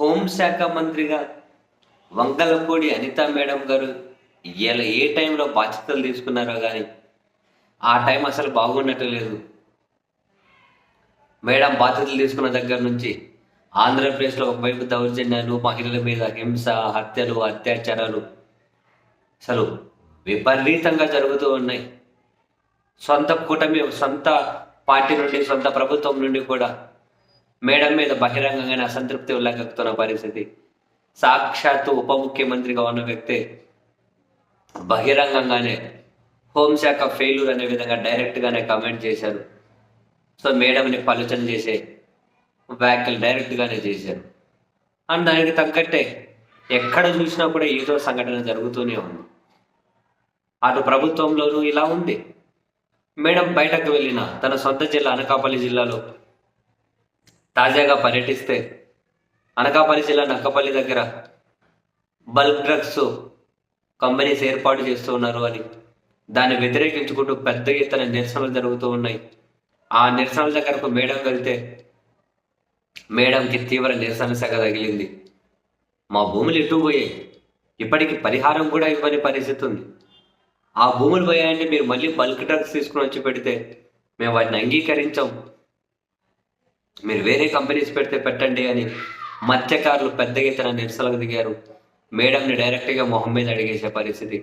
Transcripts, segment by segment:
హోంశాఖ మంత్రిగా వంగలపూడి అనిత మేడం గారు ఎలా ఏ టైంలో బాధ్యతలు తీసుకున్నారో కానీ ఆ టైం అసలు బాగున్నట్టు లేదు. మేడం బాధ్యతలు తీసుకున్న దగ్గర నుంచి ఆంధ్రప్రదేశ్లో ఒకవైపు దౌర్జన్యాలు మహిళల మీద హింస హత్యలు అత్యాచారాలు అసలు విపరీతంగా జరుగుతూ ఉన్నాయి. సొంత కూటమి సొంత పార్టీ నుండి సొంత ప్రభుత్వం నుండి కూడా మేడం మీద బహిరంగంగానే అసంతృప్తి ఉల్లంఘిస్తున్న పరిస్థితి. సాక్షాత్తు ఉప ముఖ్యమంత్రిగా ఉన్న వ్యక్తి బహిరంగంగానే హోంశాఖ ఫెయిల్యూర్ అనే విధంగా డైరెక్ట్గానే కమెంట్ చేశారు. సో మేడంని పలుచన చేసే వ్యాఖ్యలు డైరెక్ట్గానే చేశారు. అండ్ దానికి తగ్గట్టే ఎక్కడ చూసినా కూడా ఏదో సంఘటన జరుగుతూనే ఉంది. అటు ప్రభుత్వంలోనూ ఇలా ఉంది. మేడం బయటకు వెళ్ళిన తన సొంత జిల్లా అనకాపల్లి జిల్లాలో తాజాగా పర్యటిస్తే అనకాపల్లి జిల్లా నక్కపల్లి దగ్గర బల్క్ డ్రగ్స్ కంపెనీస్ ఏర్పాటు చేస్తూ ఉన్నారు అని దాన్ని వ్యతిరేకించుకుంటూ పెద్ద ఎత్తున నిరసనలు జరుగుతూ ఉన్నాయి. ఆ నిరసనల దగ్గరకు మేడం వెళ్తే మేడంకి తీవ్ర నిరసన సెగ తగిలింది. మా భూములు ఎటు పోయాయి? ఇప్పటికి పరిహారం కూడా ఇవ్వని పరిస్థితి ఉంది. ఆ భూములు పోయాయంటే మీరు మళ్ళీ బల్క్ డ్రగ్స్ తీసుకుని వచ్చి పెడితే మేము వాటిని అంగీకరించాం. మీరు వేరే కంపెనీస్ పెడితే పెట్టండి అని మత్స్యకారులు పెద్దగా ఎత్తున నిరసనకు దిగారు. మేడంని డైరెక్ట్గా మొహం మీద అడిగేసే పరిస్థితి.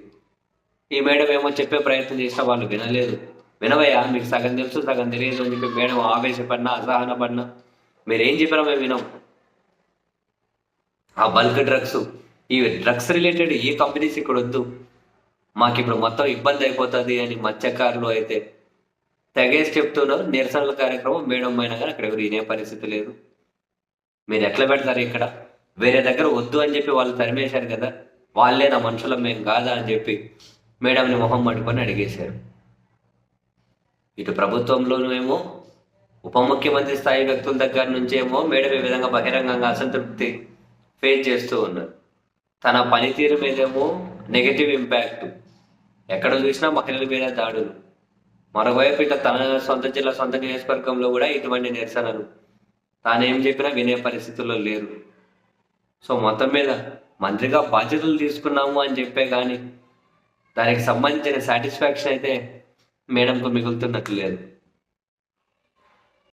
ఈ మేడం ఏమో చెప్పే ప్రయత్నం చేసినా వాళ్ళు వినలేదు. వినవయ్యా మీకు సగం తెలుసు సగం తెలియదు అని చెప్పి మేడం ఆవేశపడినా అసహన పడినా మీరేం చెప్పినా మేము వినం. ఆ బల్క్ డ్రగ్స్ ఈ డ్రగ్స్ రిలేటెడ్ ఏ కంపెనీస్ ఇక్కడ వద్దు. మాకు ఇప్పుడు మొత్తం ఇబ్బంది అయిపోతుంది అని మత్స్యకారులు అయితే తెగేసి చెప్తున్నారు నిరసనల కార్యక్రమం మేడం అయినా కానీ అక్కడ ఎవరు వినే పరిస్థితి లేదు. మీరు ఎట్లా పెడతారు ఇక్కడ? వేరే దగ్గర వద్దు అని చెప్పి వాళ్ళు తరిమేశారు కదా వాళ్ళే నా మనుషులం మేము కాదా అని చెప్పి మేడంని మొహం పట్టుకొని అడిగేశారు. ఇటు ప్రభుత్వంలోనూ ఏమో ఉప ముఖ్యమంత్రి స్థాయి వ్యక్తుల దగ్గర నుంచేమో మేడం ఈ విధంగా బహిరంగంగా అసంతృప్తి ఫేస్ చేస్తూ ఉన్నారు. తన పనితీరు మీదేమో నెగటివ్ ఇంపాక్ట్ ఎక్కడ చూసినా మహిళల మీద దాడులు. మరోవైపు ఇట్లా తన సొంత జిల్లా సొంత నియోజకవర్గంలో కూడా ఇటువంటి నిరసనలు. తానేం చెప్పినా వినే పరిస్థితుల్లో లేరు. సో మొత్తం మీద మంత్రిగా బాధ్యతలు తీసుకున్నాము అని చెప్పే కానీ దానికి సంబంధించిన సాటిస్ఫాక్షన్ అయితే మేడంకు మిగులుతున్నట్లు లేదు.